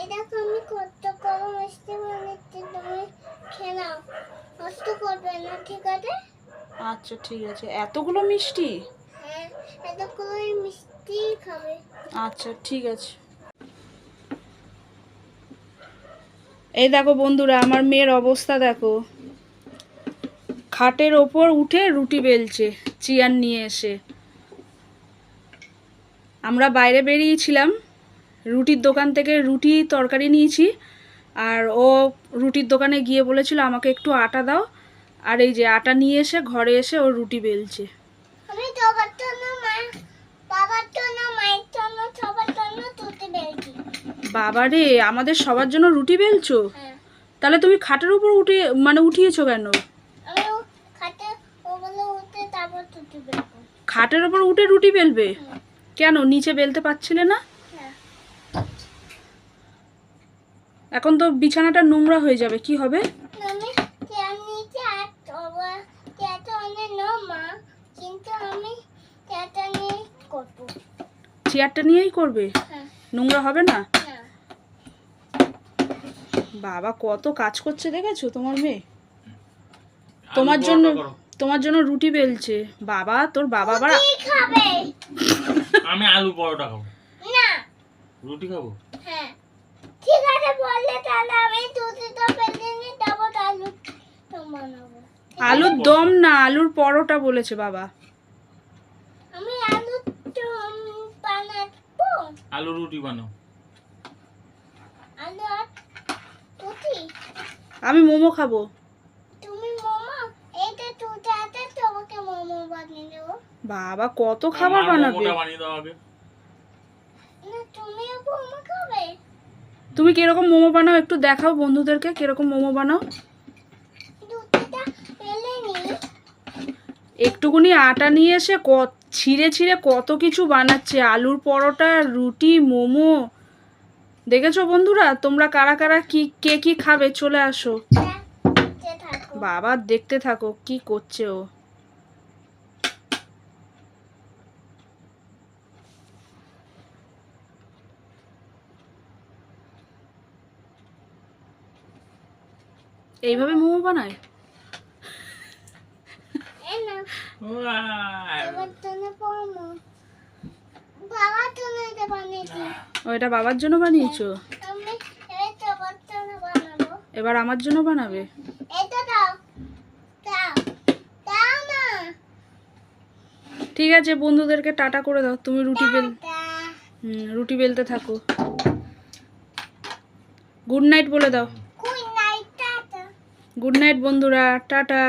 এই দেখো আমি কত কম মিষ্টি বানাচ্ছি তুমি খেয়ে নাও কষ্ট করবে না ঠিক আছে? আচ্ছা ঠিক আছে। এতগুলো মিষ্টি? হ্যাঁ এতগুলো মিষ্টি খাবে। আচ্ছা ঠিক আছে। এই দেখো বন্ধুরা আমার মেয়ের অবস্থা দেখো। খাটের ওপর উঠে রুটি বেলছে চেয়ার নিয়ে এসে। আমরা বাইরে বেরিয়েছিলাম। রুটির দোকান থেকে রুটি তরকারি নিয়েছি। আর ও রুটির দোকানে গিয়ে বলেছিল আমাকে একটু আটা দাও। আর এই যে আটা নিয়ে এসে ঘরে এসে ও রুটি বেলছে। বাবার পেরেছি বাবারে আমাদের সবার জন্য রুটি বেলছো? হ্যাঁ। তাহলে তুমি খাটের উপর উঠে মানে উঠিয়েছো কেন? খাটের উপর উঠে রুটি বেলবে। কেন নিচে বেলতে পারছিলে না? এখন তো বিছানাটা নোংরা হয়ে যাবে কি হবে? আমি চেয়ার নিচে আর তোমার চেয়ারটা নিয়েই করবে? হ্যাঁ। নোংরা হবে না? হ্যাঁ বাবা কত কাজ করছে দেখেছ তোমার মেয়ে? তোমার জন্য তোমার জন্য রুটি বেলছে। বাবা তোর বাবা আবার আমি আলু পরোটা খাব। রুটি খাব? হ্যাঁ। ঠিক আছে বললে তাহলে আমি দুধটা ফেলে নিয়ে দেবো তাহলে তো বানাবো। আলুর দম না আলুর পরোটা বলেছে বাবা। আমি আলু দম বানাবো। আলু রুটি বানাও। আলু তুতি আমি মোমো খাব। তুমি মোমো? এইটা তুতে তোমাকে মোমো বানিয়ে দেবো। বাবা কত খাবার বানাবে? মোমোটা বানিয়ে দাও আগে। তুমি কীরকম মোমো বানাও একটু দেখাও বন্ধুদেরকে কীরকম মোমো বানাও। একটুকুনি আটা নিয়ে এসে কত ছিঁড়ে ছিঁড়ে কত কিছু বানাচ্ছে আলুর পরোটা রুটি মোমো। দেখেছ বন্ধুরা তোমরা কারা কারা কি কে কি খাবে চলে আসো। বাবা দেখতে থাকো কি করছে ও। এইভাবে মোমো বানায়? ওয়াও। বাবার জন্য বানিয়েছি। ও এটা বাবার জন্য বানিয়েছো? এবার আমার জন্য বানাবে? ঠিক আছে বন্ধুদেরকে টাটা করে দাও। তুমি রুটি বেল হুম, রুটি বেলতে থাকো। গুড নাইট বলে দাও। গুড নাইট বন্ধুরা টাটা।